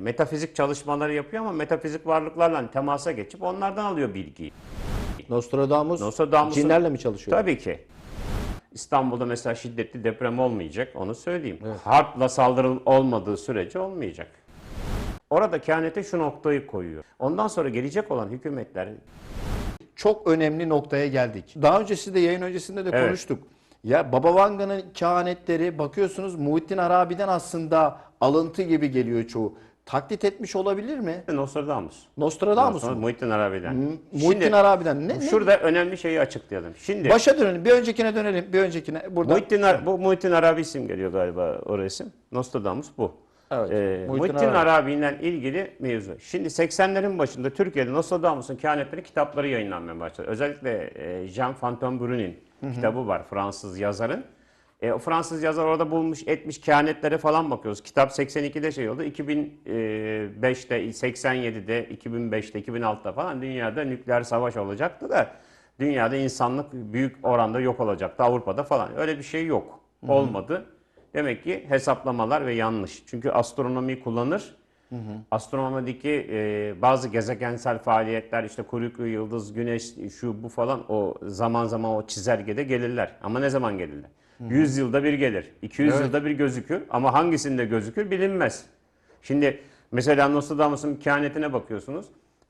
metafizik çalışmaları yapıyor ama metafizik varlıklarla temasa geçip onlardan alıyor bilgiyi. Nostradamus, Nostradamus'un- cinlerle mi çalışıyor? Tabii ki. İstanbul'da mesela şiddetli deprem olmayacak onu söyleyeyim. Harpla saldırı olmadığı sürece olmayacak. Orada kehanete şu noktayı koyuyor. Ondan sonra gelecek olan hükümetler Çok önemli noktaya geldik. Daha öncesinde yayın öncesinde de Evet. konuştuk. Ya Baba Vanga'nın kehanetleri bakıyorsunuz Muhittin Arabi'den aslında alıntı gibi geliyor çoğu. Taklit etmiş olabilir mi? Nostradamus. Nostradamus mu? Muhittin Arabi'den. Muhittin Arabi'den. Ne, ne? Şurada önemli şeyi açıklayalım. Şimdi Başa dönelim. Bir öncekine dönelim. Bir öncekine. Burada. Muhittin, Ar- bu Muhittin Arabi isim geliyor galiba o resim. Nostradamus bu. Evet, Ee, Muhittin Muhittin, Arabi. Arabi'yle ilgili mevzu. Şimdi 80'lerin başında Türkiye'de Nostradamus'un kehanetleri kitapları yayınlanmaya başladı. Özellikle e, Jean Fontainebleau'nun kitabı var Fransız yazarın. E, o Fransız yazar orada bulmuş etmiş kehanetlere falan bakıyoruz. Kitap 82'de şey oldu. 2005'te, 87'de, 2005'te, 2006'da falan dünyada nükleer savaş olacaktı da dünyada insanlık büyük oranda yok olacaktı Avrupa'da falan. Öyle bir şey yok. Olmadı. Demek ki hesaplamalar ve yanlış. Çünkü astronomi kullanır. Astronomideki e, bazı gezegensel faaliyetler işte kuyruklu yıldız, güneş, şu bu falan o zaman zaman o çizelgede gelirler. Ama ne zaman gelirler? 100 yılda bir gelir. 200 Evet. yılda bir gözükür ama hangisinde gözükür bilinmez. Şimdi mesela Nostradamus'un kehanetine bakıyorsunuz.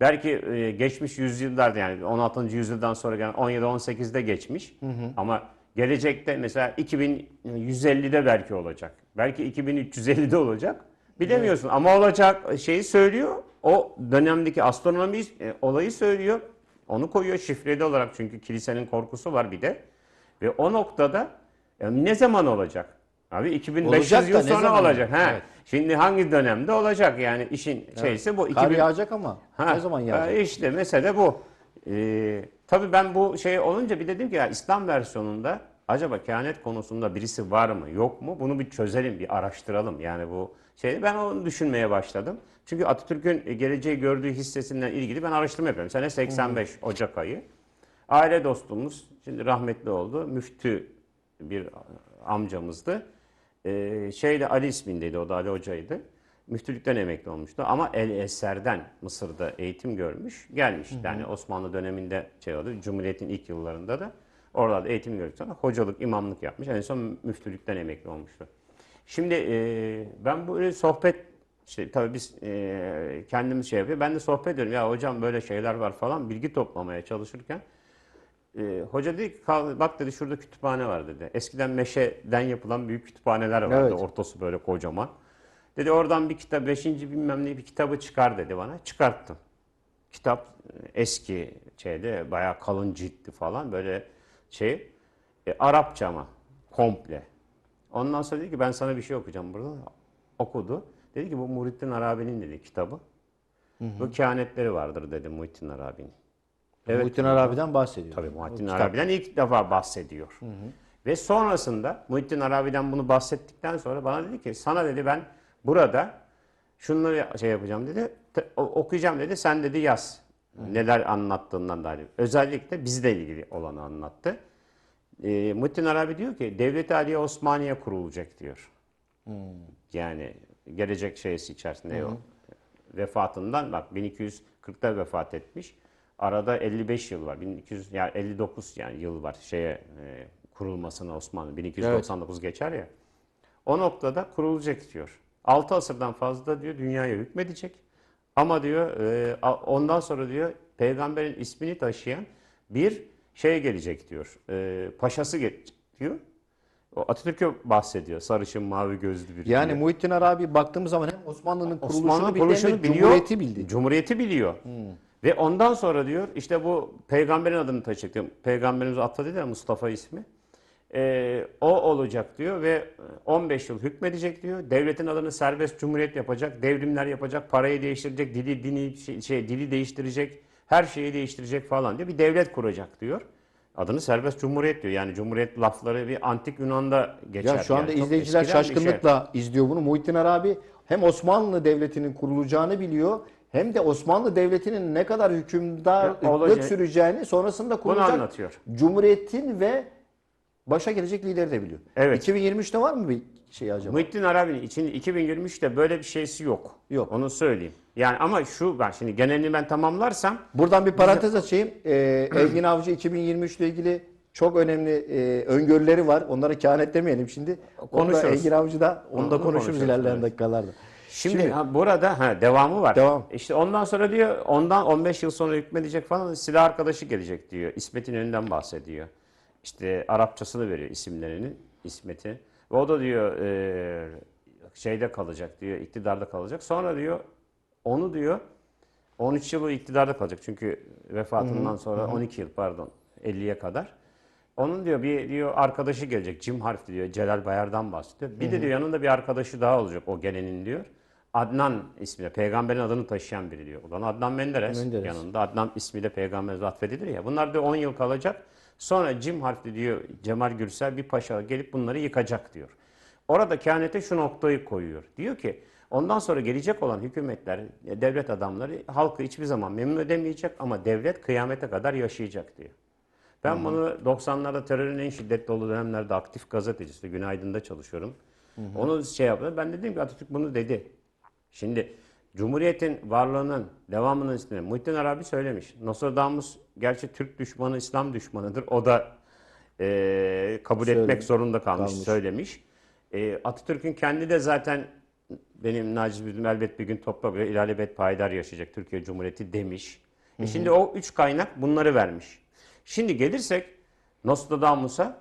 Belki e, geçmiş yüzyıllarda yani 16. yüzyıldan sonra gelen 17-18'de geçmiş. Ama gelecekte mesela 2150'de belki olacak. Belki 2350'de olacak. Bilemiyorsun ama olacak şeyi söylüyor. O dönemdeki astronomi e, olayı söylüyor. Onu koyuyor şifreli olarak çünkü kilisenin korkusu var bir de. Ve o noktada e, ne zaman olacak? Abi 2500 Olacak yıl sonra olacak. Ha. Evet. Şimdi hangi dönemde olacak yani işin şeysi bu. Kar 2000 yağacak ama Ha, ne zaman yağacak? İşte mesele bu. Ee, tabii ben bu şey olunca bir dedim ki ya İslam versiyonunda acaba kehanet konusunda birisi var mı yok mu? Bunu bir çözelim, bir araştıralım. Yani bu şey ben onu düşünmeye başladım. Çünkü Atatürk'ün geleceği gördüğü hissesinden ilgili ben araştırma yapıyorum. Sene 85 Ocak ayı. Aile dostumuz şimdi rahmetli oldu. Müftü bir amcamızdı. Ee, şeyle Ali ismindeydi o da Ali Hoca'ydı. Müftülükten emekli olmuştu ama El Eser'den Mısır'da eğitim görmüş. Gelmiş yani Osmanlı döneminde şey oldu. Cumhuriyet'in ilk yıllarında da orada da eğitim gördük sonra hocalık, imamlık yapmış. En son müftülükten emekli olmuştu. Şimdi e, ben böyle sohbet işte tabii biz e, kendimiz şey yapıyor. Ben de sohbet ediyorum. Ya hocam böyle şeyler var falan bilgi toplamaya çalışırken e, hoca dedi ki "Kal- bak dedi şurada kütüphane var dedi. Eskiden meşeden yapılan büyük kütüphaneler vardı. Evet. Ortası böyle kocaman. Dedi oradan bir kitap, beşinci bilmem ne bir kitabı çıkar dedi bana. Çıkarttım. Kitap e, eski şeyde bayağı kalın ciltli falan böyle şey. E, Arapça ama komple. Ondan sonra dedi ki ben sana bir şey okuyacağım burada. Okudu. Dedi ki bu Muhittin Arabi'nin dedi kitabı. Bu kehanetleri vardır dedi Muhittin Arabi'nin. Muhittin Arabi'den bahsediyor. Tabii Muhittin. Arabi'den ilk defa bahsediyor. Ve sonrasında Muhittin Arabi'den bunu bahsettikten sonra bana dedi ki sana dedi ben burada şunları şey yapacağım dedi. okuyacağım dedi. Sen dedi yaz. Neler anlattığından dair. Özellikle bizle ilgili olanı anlattı. E, Muhittin Arabi diyor ki Devlet-i Aliye Osmaniye kurulacak diyor. Yani gelecek şeysi içerisinde o vefatından bak 1240'da vefat etmiş. Arada 55 yıl var. 1200 yani 59 yani yıl var şeye e, kurulmasına Osmanlı 1299 geçer ya. O noktada kurulacak diyor. 6 asırdan fazla diyor dünyaya hükmedecek. Ama diyor e, ondan sonra diyor peygamberin ismini taşıyan bir şey gelecek diyor. E, paşası gelecek diyor. Atatürk'e bahsediyor. Sarışın mavi gözlü bir. Yani diyor. Muhittin Arabi baktığımız zaman hem Osmanlı'nın kuruluşunu Osmanlı kuruluşunu biliyor. Cumhuriyeti bildi. Cumhuriyeti biliyor. Ve ondan sonra diyor işte bu peygamberin adını taşıyacak diyor. Peygamberimiz atladı ya Mustafa ismi. Ee, o olacak diyor ve 15 yıl hükmedecek diyor. Devletin adını serbest cumhuriyet yapacak, devrimler yapacak, parayı değiştirecek, dili dini şey, şey, dili değiştirecek, her şeyi değiştirecek falan diyor. Bir devlet kuracak diyor. Adını serbest cumhuriyet diyor. Yani cumhuriyet lafları bir antik Yunan'da geçer. Ya şu anda yani. İzleyiciler şey. şaşkınlıkla izliyor bunu. Muhittin Arabi hem Osmanlı Devleti'nin kurulacağını biliyor hem de Osmanlı Devleti'nin ne kadar hükümdarlık süreceğini sonrasında Bunu kurulacak anlatıyor. Cumhuriyetin ve başa gelecek lideri de biliyor. Evet. 2023'te var mı bir şey acaba? Muhittin Arabi'nin için 2023'te böyle bir şeysi yok. Yok. Onu söyleyeyim. Yani ama şu ben şimdi genelini ben tamamlarsam Buradan bir parantez açayım. Ee, Engin Avcı 2023 ile ilgili çok önemli e, öngörüleri var. Onları kehanet demeyelim şimdi. Konuşuruz. Konuşuruz. Engin Avcı da onu da Onu konuşuruz konuşuruz, ilerleyen evet. dakikalarda. Şimdi, ha, burada ha, devamı var. Devam. İşte ondan sonra diyor ondan 15 yıl sonra hükmedecek falan silah arkadaşı gelecek diyor. İsmet'in önünden bahsediyor. İşte Arapçasını veriyor isimlerinin İsmet'i. Ve o da diyor e, şeyde kalacak diyor iktidarda kalacak. Sonra diyor onu diyor 13 yıl o iktidarda kalacak. Çünkü vefatından sonra 12 yıl pardon 50'ye kadar. Onun diyor bir diyor arkadaşı gelecek. Jim harfi diyor. Celal Bayar'dan bahsediyor. Bir de diyor yanında bir arkadaşı daha olacak o gelenin diyor. Adnan ismiyle peygamberin adını taşıyan biri diyor. Ulan Adnan Menderes, Menderes. yanında. Adnan ismiyle peygamber atfedilir ya. Bunlar diyor 10 yıl kalacak. Sonra Jim harfli diyor Cemal Gürsel bir paşa gelip bunları yıkacak diyor. Orada kehanete şu noktayı koyuyor. Diyor ki ondan sonra gelecek olan hükümetler, devlet adamları halkı hiçbir zaman memnun edemeyecek ama devlet kıyamete kadar yaşayacak diyor. Ben bunu 90'larda terörün en şiddetli olduğu dönemlerde aktif gazetecisi, Günaydın'da çalışıyorum. Onu şey yaptı. Ben dedim ki Atatürk bunu dedi. Şimdi Cumhuriyet'in varlığının devamının üstüne Muhittin Arabi söylemiş. Nostradamus gerçi Türk düşmanı, İslam düşmanıdır. O da eee, kabul Söyle- etmek zorunda kalmış, kalmış. söylemiş. Eee, Atatürk'ün kendi de zaten benim Naciz Büdüm elbet bir gün toprak ve ilelebet payidar yaşayacak Türkiye Cumhuriyeti demiş. E şimdi o üç kaynak bunları vermiş. Şimdi gelirsek Nostradamus'a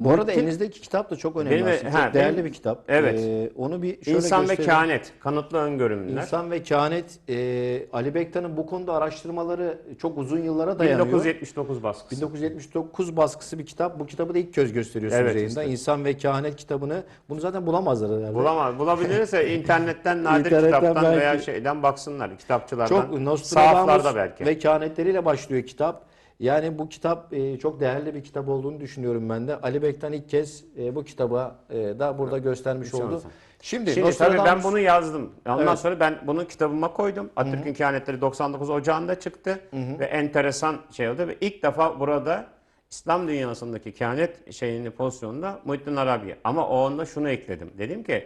Bu arada elinizdeki kitap da çok önemli Benim- aslında. ha, çok değerli benim- bir kitap. Evet. Ee, onu bir şöyle İnsan ve gösterelim. Kehanet, Kanıtlı Öngörümler. İnsan ve Kehanet e, Ali Bektan'ın bu konuda araştırmaları çok uzun yıllara dayanıyor. 1979 baskısı. 1979 baskısı bir kitap. Bu kitabı da ilk kez gösteriyorsunuz Evet, yayında. işte. İnsan ve Kehanet kitabını. Bunu zaten bulamazlar herhalde. Bulamaz. Bulabilirse internetten nadir İnternetten kitaptan belki. veya şeyden baksınlar. Kitapçılardan. Çok Sahaflarda Nostradamus belki. ve kehanetleriyle başlıyor kitap. Yani bu kitap e, çok değerli bir kitap olduğunu düşünüyorum ben de. Ali Bektan ilk kez e, bu kitaba e, da burada göstermiş Hiç oldu. olmasın. Şimdi, Şimdi tabii ben Nostradamus- bunu yazdım. Ondan Evet. sonra ben bunu kitabıma koydum. Atatürk'ün Kehanetleri 99 Ocağı'nda çıktı. Ve enteresan şey oldu. Ve ilk defa burada İslam dünyasındaki kehanet şeyini pozisyonunda Muhittin Arabi. Ama o onda şunu ekledim. Dedim ki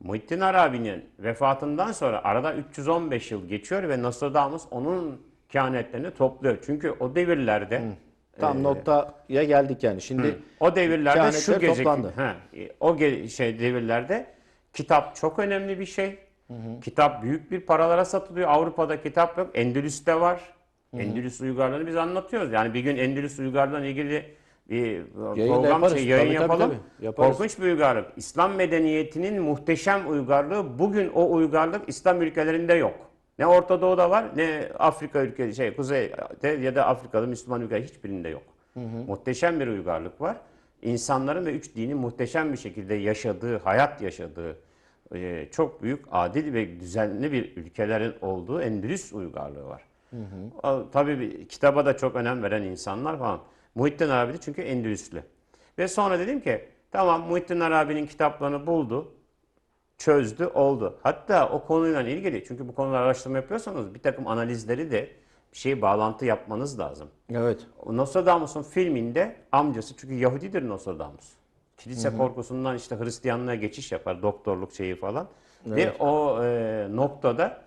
Muhittin Arabi'nin vefatından sonra arada 315 yıl geçiyor ve Nostradamus onun kehanetlerini topluyor. Çünkü o devirlerde tam e, noktaya geldik yani. Şimdi o devirlerde şu toplandı. ha, e, o ge- şey devirlerde kitap çok önemli bir şey. Kitap büyük bir paralara satılıyor. Avrupa'da kitap yok. Endülüs'te var. Endülüs uygarlığını biz anlatıyoruz. Yani bir gün Endülüs uygarlığına ilgili bir program yaparız. şey, yayın Tabii, tabii, yapalım. tabii. Yaparız. Korkunç bir uygarlık. İslam medeniyetinin muhteşem uygarlığı bugün o uygarlık İslam ülkelerinde yok. Ne Orta Doğu'da var ne Afrika ülkeleri şey Kuzey'de ya da Afrika'da Müslüman ülkeler hiçbirinde yok. Muhteşem bir uygarlık var. İnsanların ve üç dinin muhteşem bir şekilde yaşadığı, hayat yaşadığı e, çok büyük adil ve düzenli bir ülkelerin olduğu Endülüs uygarlığı var. O, tabii bir, kitaba da çok önem veren insanlar falan. Muhittin Arabi de çünkü Endülüslü. Ve sonra dedim ki tamam Muhittin Arabi'nin kitaplarını buldu, çözdü, oldu. Hatta o konuyla ilgili çünkü bu konuda araştırma yapıyorsanız bir takım analizleri de bir şey bağlantı yapmanız lazım. evet. Nostradamus'un filminde amcası çünkü Yahudidir Nostradamus. Kilise korkusundan işte Hristiyanlığa geçiş yapar doktorluk şeyi falan. Ve o e, noktada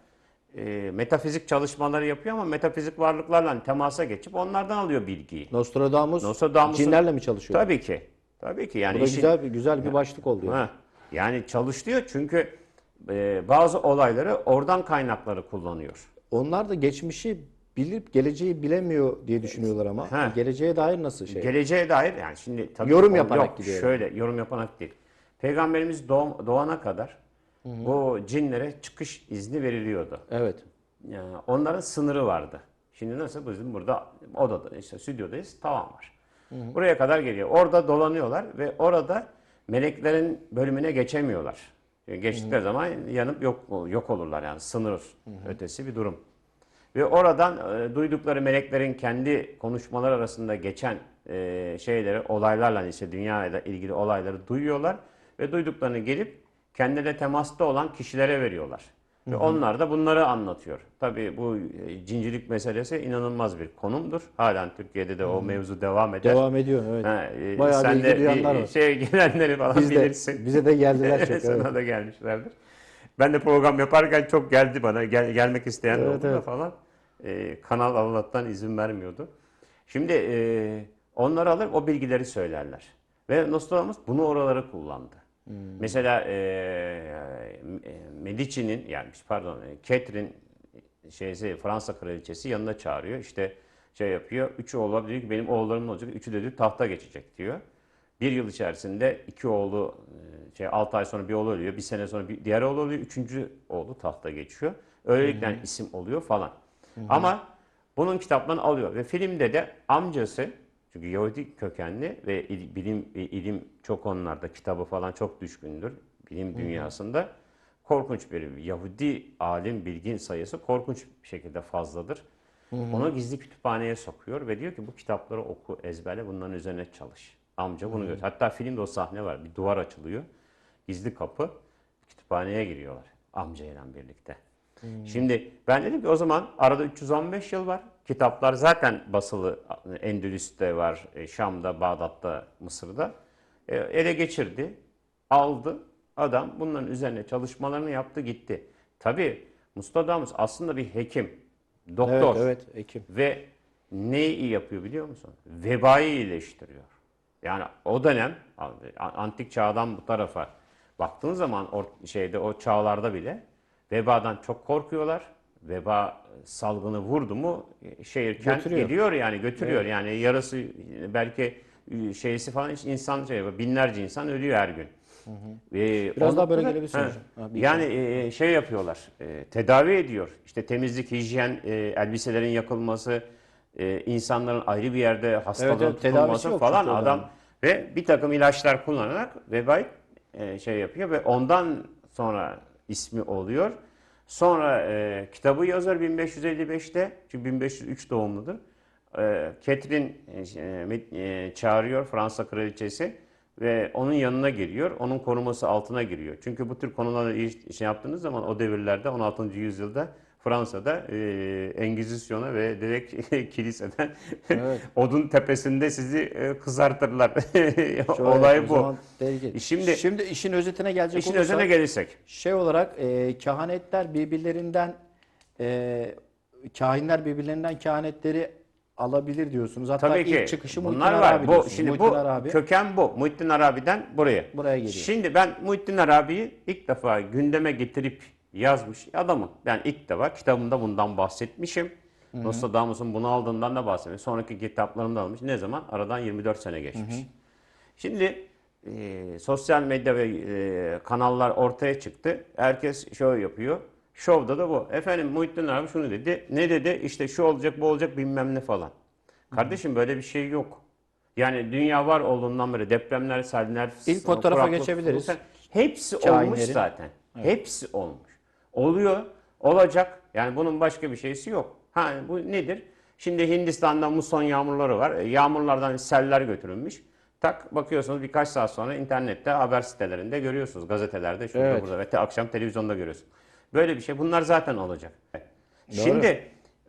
e, metafizik çalışmaları yapıyor ama metafizik varlıklarla temasa geçip onlardan alıyor bilgiyi. Nostradamus, Nostradamus'un- cinlerle mi çalışıyor? Tabii ki. Tabii ki. Yani Bu da işin- güzel bir güzel bir başlık oldu. yani. Ha, yani çalışıyor çünkü e, bazı olayları oradan kaynakları kullanıyor. Onlar da geçmişi bilip geleceği bilemiyor diye düşünüyorlar ama. Ha. Geleceğe dair nasıl şey? Geleceğe dair yani şimdi tabii Yorum o- yaparak yok, gidiyor Şöyle yorum yaparak değil. Peygamberimiz doğ- doğana kadar bu cinlere çıkış izni veriliyordu. Evet. Yani onların sınırı vardı. Şimdi nasıl bizim burada odada işte stüdyodayız tavan var. Buraya kadar geliyor. Orada dolanıyorlar ve orada meleklerin bölümüne geçemiyorlar. Geçtikleri zaman yanıp yok yok olurlar yani sınır ötesi bir durum. Ve oradan e, duydukları meleklerin kendi konuşmalar arasında geçen e, şeyleri, olaylarla işte dünya ile ilgili olayları duyuyorlar ve duyduklarını gelip kendileri temasta olan kişilere veriyorlar. Ve onlar da bunları anlatıyor. Tabii bu e, cincilik meselesi inanılmaz bir konumdur. Halen Türkiye'de de o mevzu devam eder. Devam ediyor evet. Ha, e, Bayağı sen de bir var. şey gelenleri falan Biz de, bilirsin. bize de geldiler çok. evet. Sana da gelmişlerdir. Ben de program yaparken çok geldi bana. Gel, gelmek isteyen de Evet, oldu evet. falan. Ee, kanal Allah'tan izin vermiyordu. Şimdi e, onları alır o bilgileri söylerler. Ve Nostradamus bunu oraları kullandı. Hmm. Mesela e, Medici'nin yani pardon e, Catherine şeysi Fransa kraliçesi yanına çağırıyor. İşte şey yapıyor. Üç oğlu var. Diyor ki benim oğullarım ne olacak? Üçü de diyor tahta geçecek diyor. Bir yıl içerisinde iki oğlu şey 6 ay sonra bir oğlu ölüyor. Bir sene sonra bir diğer oğlu ölüyor. Üçüncü oğlu tahta geçiyor. Öylelikle yani isim oluyor falan. Ama bunun kitaplarını alıyor ve filmde de amcası çünkü Yahudi kökenli ve il- bilim e, ilim çok onlarda kitabı falan çok düşkündür bilim dünyasında. Korkunç bir Yahudi alim bilgin sayısı korkunç bir şekilde fazladır. Onu gizli kütüphaneye sokuyor ve diyor ki bu kitapları oku, ezberle, bunların üzerine çalış. Amca bunu göster. Hatta filmde o sahne var. Bir duvar açılıyor. Gizli kapı. Kütüphaneye giriyorlar amcayla birlikte. Şimdi ben dedim ki o zaman arada 315 yıl var. Kitaplar zaten basılı Endülüs'te var, e, Şam'da, Bağdat'ta, Mısır'da. E, Ele geçirdi, aldı. Adam bunların üzerine çalışmalarını yaptı gitti. Tabii Mustafa aslında bir hekim, doktor. Evet evet Ekim. Ve neyi iyi yapıyor biliyor musun? Vebayı iyileştiriyor. Yani o dönem antik çağdan bu tarafa baktığın zaman or- şeyde o çağlarda bile vebadan çok korkuyorlar. Veba salgını vurdu mu e, şehir kent Götürüyor. gidiyor yani götürüyor. Yani yarısı belki e, şeysi falan insan şey binlerce insan ölüyor her gün. Ve Biraz onu daha böyle gelebilirsin hocam. Yani e, şey yapıyorlar, e, tedavi ediyor. İşte temizlik, hijyen, e, elbiselerin yakılması, e, insanların ayrı bir yerde hastalığın Evet, evet, tutulması falan adam dönem. ve bir takım ilaçlar kullanarak vebayı e, şey yapıyor ve ondan sonra ismi oluyor. Sonra e, kitabı yazar 1555'te çünkü 1503 doğumludur. E, Catherine e, e, e, çağırıyor Fransa kraliçesi ve onun yanına giriyor. Onun koruması altına giriyor. Çünkü bu tür konularda iyi şey yaptığınız zaman o devirlerde 16. yüzyılda Fransa'da e, Engizisyon'a ve direkt kiliseden Evet. odun tepesinde sizi e, kızartırlar. Olay bu. Şimdi- Şimdi işin özetine gelecek İşin olursak, özüne gelirsek. şey olarak e, kehanetler birbirlerinden e, kahinler birbirlerinden kehanetleri alabilir diyorsunuz. Hatta Tabii ilk ki çıkışı bunlar Muhittin var. Arabi Bu diyorsunuz. şimdi Muhittin bu Arabi. köken bu. Muhittin Arabi'den buraya. Buraya geliyor. Şimdi ben Muhittin Arabi'yi ilk defa gündeme getirip yazmış adamım. Ben ilk defa kitabımda bundan bahsetmişim. Nostradamus'un bunu aldığından da bahsetmiş. Sonraki kitaplarımda almış. Ne zaman? Aradan 24 sene geçmiş. Şimdi e, sosyal medya ve e, kanallar ortaya çıktı. Herkes şov yapıyor. Şovda da bu. Efendim Muhittin Arabi şunu dedi. Ne dedi? İşte şu olacak bu olacak bilmem ne falan. Kardeşim böyle bir şey yok. Yani dünya var olduğundan beri depremler, seller, İlk fotoğrafa kuraklık, geçebiliriz. Hepsi Kainlerin. olmuş zaten. Hepsi olmuş. Oluyor, olacak. Yani bunun başka bir şeysi yok. Ha bu nedir? Şimdi Hindistan'da muson yağmurları var. E, Yağmurlardan seller götürülmüş. Tak bakıyorsunuz birkaç saat sonra internette haber sitelerinde görüyorsunuz. Gazetelerde şurada Evet. burada ve te- akşam televizyonda görüyorsunuz. Böyle bir şey. Bunlar zaten olacak. Şimdi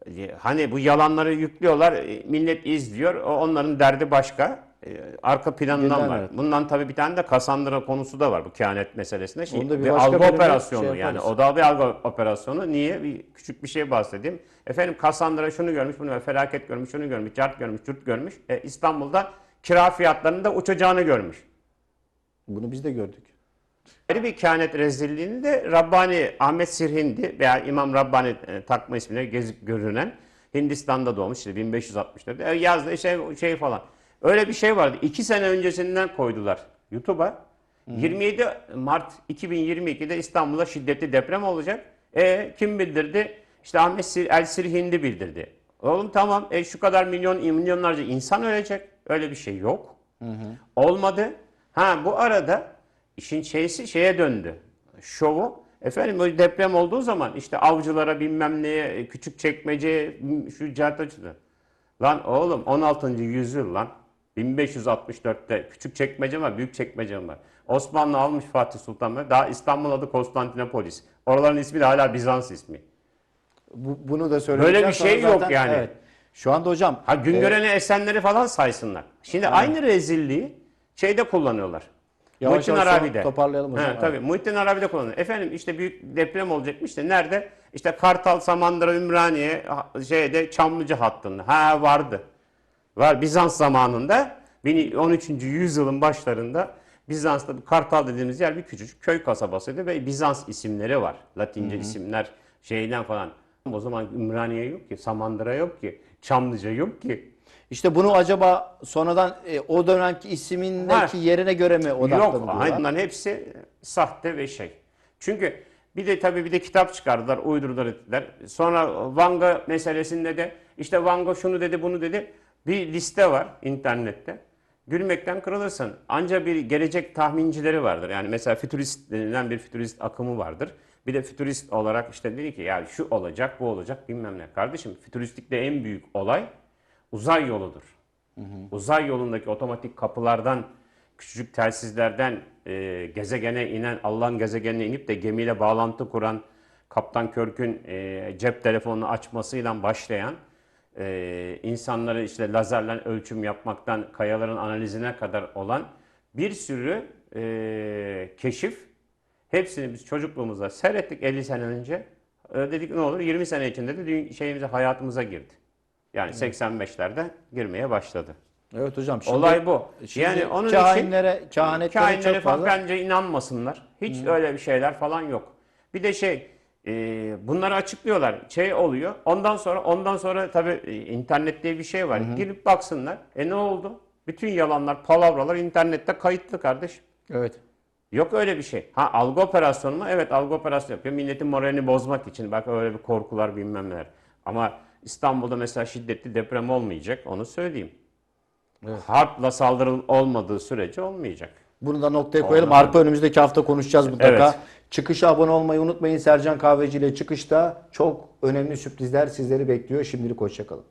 e, hani bu yalanları yüklüyorlar. e, Millet izliyor. Onların derdi başka. E, Arka planından Gündem, var. evet. Bundan tabii bir tane de Cassandra konusu da var bu kehanet meselesinde. Da bir bir algı operasyonu şey yani o da bir algı operasyonu. Niye? Bir küçük bir şey bahsedeyim. Efendim Cassandra şunu görmüş, bunu felaket görmüş, şunu görmüş, cart görmüş, cürt görmüş. E, İstanbul'da kira fiyatlarının da uçacağını görmüş. Bunu biz de gördük. Ayrı bir kehanet rezilliğini de Rabbani Ahmet Sirhindi veya İmam Rabbani e, takma ismine gezip görünen Hindistan'da doğmuş işte 1564'te e, yazdığı şey, şey falan. Öyle bir şey vardı. İki sene öncesinden koydular YouTube'a. 27 Mart 2022'de İstanbul'da şiddetli deprem olacak. E kim bildirdi? İşte Ahmet Sir, El Sirhindi bildirdi. Oğlum tamam e, şu kadar milyon milyonlarca insan ölecek. Öyle bir şey yok. Olmadı. Ha bu arada işin şeysi şeye döndü. Şovu. Efendim böyle deprem olduğu zaman işte avcılara bilmem neye küçük çekmece şu cartacıdı. Lan oğlum 16. yüzyıl lan. 1564'te küçük çekmece var, büyük çekmece var. Osmanlı almış Fatih Sultan Mehmet. Daha İstanbul adı Konstantinopolis. Oraların ismi de hala Bizans ismi. Bu, bunu da söyledikten Böyle bir şey yok zaten- yani. Evet. Şu anda hocam Ha Güngören'e Esenleri falan saysınlar. Şimdi aynı rezilliği şeyde kullanıyorlar. Yavaş Muhittin yavaş Arabi'de. toparlayalım hocam. He, tabii Muhittin Arabi'de kullanıyor. Efendim işte büyük deprem olacakmış da nerede? İşte Kartal, Samandıra, Ümraniye, şeyde Çamlıca hattında. Ha vardı. Var Bizans zamanında 13. yüzyılın başlarında Bizans'ta Kartal dediğimiz yer bir küçücük köy kasabasıydı ve Bizans isimleri var. Latince isimler şeyden falan. O zaman Ümraniye yok ki, Samandıra yok ki, Çamlıca yok ki. İşte bunu acaba sonradan e, o dönemki ismindeki Ha. yerine göre mi Yok, odaklanıyorlar? hayır, bunların hepsi sahte ve şey. Çünkü bir de tabii bir de kitap çıkardılar, uydurdular ettiler. Sonra Vanga meselesinde de işte Vanga şunu dedi, bunu dedi. Bir liste var internette. Gülmekten kırılırsın. Ancak bir gelecek tahmincileri vardır. Yani mesela fütürist denilen bir fütürist akımı vardır. Bir de fütürist olarak işte dedi ki ya şu olacak, bu olacak bilmem ne. Kardeşim fütüristikte en büyük olay uzay yoludur. Uzay yolundaki otomatik kapılardan, küçücük telsizlerden e, gezegene inen, Allah'ın gezegenine inip de gemiyle bağlantı kuran Kaptan Körk'ün e, cep telefonunu açmasıyla başlayan e, insanları işte lazerle ölçüm yapmaktan kayaların analizine kadar olan bir sürü e, keşif hepsini biz çocukluğumuzda seyrettik 50 sene önce. E, dedik ne olur 20 sene içinde de şeyimize hayatımıza girdi. Yani 85'lerde girmeye başladı. Evet hocam. Şimdi, Olay bu. şimdi yani onun kahinlere, için kehanetlere kahinlere çok fazla. bence inanmasınlar. Hiç öyle bir şeyler falan yok. Bir de şey e, bunları açıklıyorlar. Şey oluyor. Ondan sonra ondan sonra tabii e, internet diye bir şey var. Girip baksınlar. E ne oldu? Bütün yalanlar, palavralar internette kayıtlı kardeşim. Evet. Yok öyle bir şey. Ha algı operasyonu mu? Evet algı operasyonu yapıyor. Milletin moralini bozmak için. Bak öyle bir korkular bilmem neler. Ama İstanbul'da mesela şiddetli deprem olmayacak. Onu söyleyeyim. Harpla saldırı olmadığı sürece olmayacak. Bunu da noktaya koyalım. Arpa önümüzdeki hafta konuşacağız mutlaka. Evet. Çıkışa abone olmayı unutmayın. Sercan Kahveci ile çıkışta çok önemli sürprizler sizleri bekliyor. Şimdilik hoşçakalın.